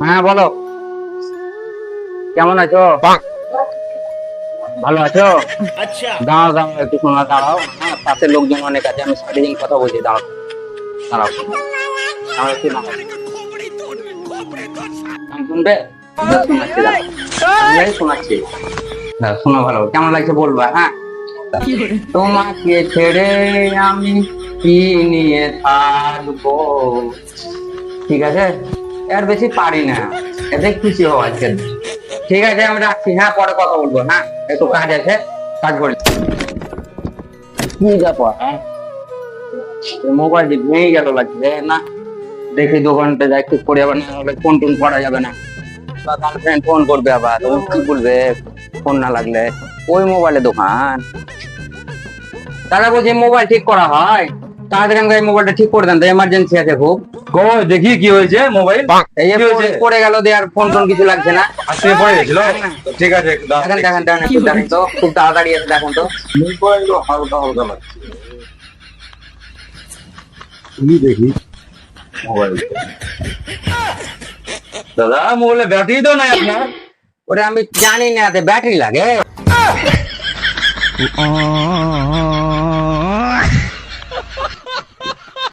হ্যাঁ বলো। কেমন আছো? ভালো আছো? দাঁড়াও দাঁড়াও একটু শোনা দাঁড়াও। হ্যাঁ পাশে লোকজন অনেক আছে আমি সারাদিন কথা বলছি দাঁড়াও। দাঁড়াও। দাঁড়াও একটু দাঁড়াও। শুনবে? শোনাচ্ছি। দাঁড়াও, শোনো ভালো কেমন লাগছে বলবা হ্যাঁ? তোমাকে ছেড়ে আমি কি নিয়ে থাকব? ঠিক আছে? এর বেশি পারি না। এতে খুশি হও আজকে। ঠিক আছে, আমি রাখছি। হ্যাঁ পরে কথা বলব। হ্যাঁ একটু কাজ আছে, কাজ করি কি ব্যাপার? হ্যাঁ? মোবাইলটি ভেঙে গেল লাগছে না। দেখি দোকানটা যাই করে আবার না ফোন টোন করা যাবে না। গার্লফ্রেন্ড ফোন করবে আবার তখন কি বলবে? ফোন না লাগলে। ওই মোবাইলের দোকান। দাদা বলছি মোবাইল ঠিক করা হয়? তাড়াতাড়ি আমাকে মোবাইলটা ঠিক করে দেন তো এমার্জেন্সি আছে খুব। গো দেখি কি হয়েছে মোবাইল এই যে ফোন পড়ে গেল দিয়ে আর ফোন টোন কিছু লাগছে না। আসলে পড়ে গেছিল? ঠিক আছে দেখেন দেখেন দেখেন একটু দেখেন তো খুব তাড়াতাড়ি এসে দেখেন তো। মোবাইল হালকা হালকা লাগছে। তুমি দেখি। মোবাইল। দাদা মোবাইলে ব্যাটারি তো নাই আপনার? ওরে আমি জানি না ব্যাটারি লাগে।